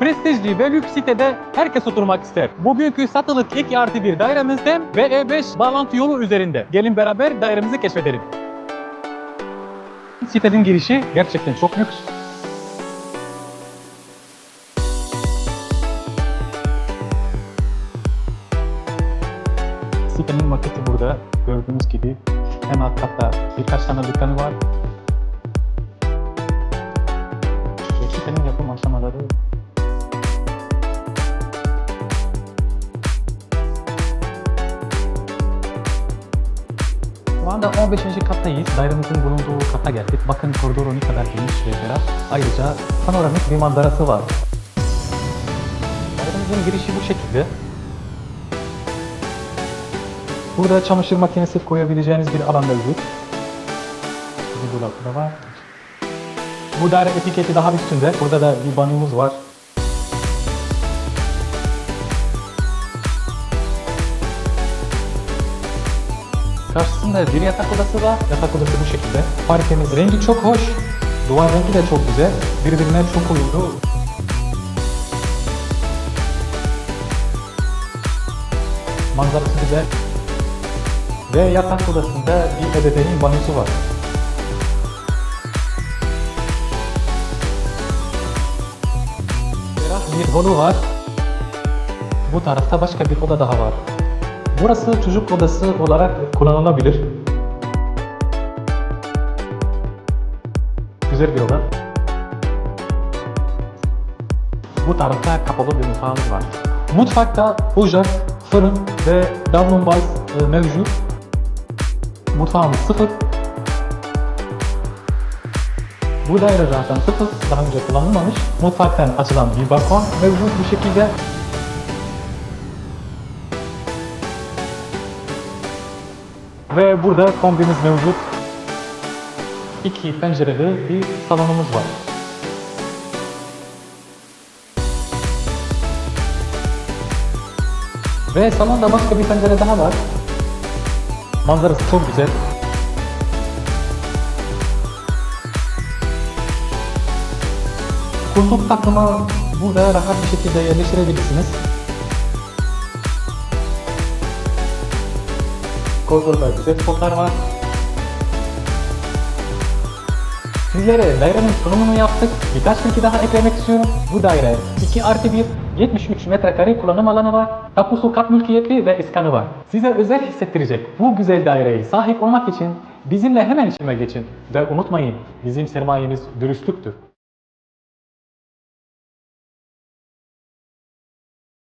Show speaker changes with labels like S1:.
S1: Prestijli ve lüks sitede herkes oturmak ister. Bugünkü satılık 2 artı 1 dairemizde ve E5 bağlantı yolu üzerinde. Gelin beraber dairemizi keşfedelim. Sitenin girişi gerçekten çok lüks. Sitenin maketi burada. Gördüğünüz gibi en alt katta birkaç tane dükkanı var. Ve sitenin yapım aşamaları Şu anda 15. kattayız. Dairemizin bulunduğu kata geldik. Bakın koridoru ne kadar geniş ve ferah. Ayrıca panoramik bir manzarası var. Dairemizin girişi bu şekilde. Burada çamaşır makinesi koyabileceğiniz bir alan mevcut. Bir dolap da var. Bu daire etiketi daha üstünde. Burada da bir banyomuz var. Karşısında bir yatak odası var. Yatak odası bu şekilde. Parkemiz rengi çok hoş. Duvar rengi de çok güzel. Birbirine çok uyumlu. Manzarası güzel. Ve yatak odasında bir ebeveynin banyosu var. Ferah bir holu var. Bu tarafta başka bir oda daha var. Burası çocuk odası olarak kullanılabilir. Güzel bir oda. Bu tarafta kapalı bir mutfağımız var. Mutfakta ocak, fırın ve davlumbaz e, mevcut. Mutfağımız sıfır. Bu daire zaten sıfır, daha önce kullanılmamış. Mutfaktan açılan bir balkon mevcut bu şekilde. Ve burada kombimiz mevcut. İki pencereli bir salonumuz var. Ve salonda başka bir pencere daha var. Manzarası çok güzel. Koltuk takımı burada rahat bir şekilde yerleştirebilirsiniz. Koltukta güzel spotlar var. Sizlere dairenin sunumunu yaptık. Birkaç bilgi daha eklemek istiyorum. Bu daire 2 artı 1, 73 metrekare kullanım alanı var. Tapusu kat mülkiyetli ve iskanı var. Size özel hissettirecek bu güzel daireyi sahip olmak için bizimle hemen işime geçin. Ve unutmayın bizim sermayemiz dürüstlüktür.